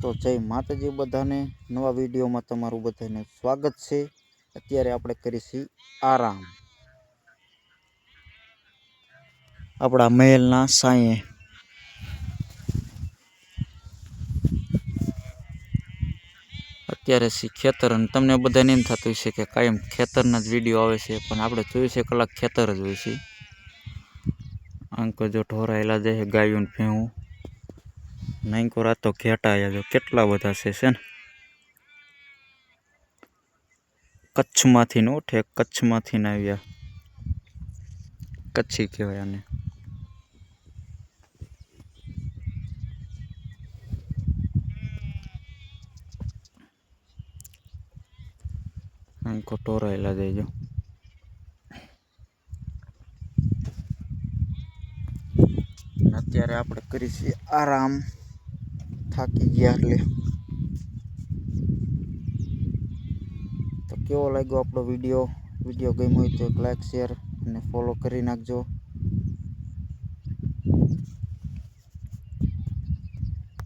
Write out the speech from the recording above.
તો જય માતાજી બધાને. નવા વિડીયોમાં તમારું બધાને સ્વાગત છે. અત્યારે આપણે કરીશું આરામ. આપણા મહેલના સાંયે અત્યારે સી ખેતર અને તમને બધાને એમ થતું છે કે કાયમ ખેતરના જ વીડિયો આવે છે, પણ આપણે ચોવીસે કલાક ખેતર જ હોય છે. આંકો જો ઢોરાયેલા જાય ગાયું ભેહું. નાઈકો રાતો ઘેટાયા જો કેટલા બધા છે છે ને? કચ્છમાંથી નો ઠેક કચ્છમાંથી આવ્યા. કચ્છી કહેવાય આને. આંકો ટોરાયેલા દેજો અત્યારે આપણે કરીશું આરામ. થાકી ગયા એટલે. તો કેવો લાગ્યો આપણો વીડિયો? વીડિયો ગમ્યો હોય તો એક લાઈક શેર અને ફોલો કરી નાખજો.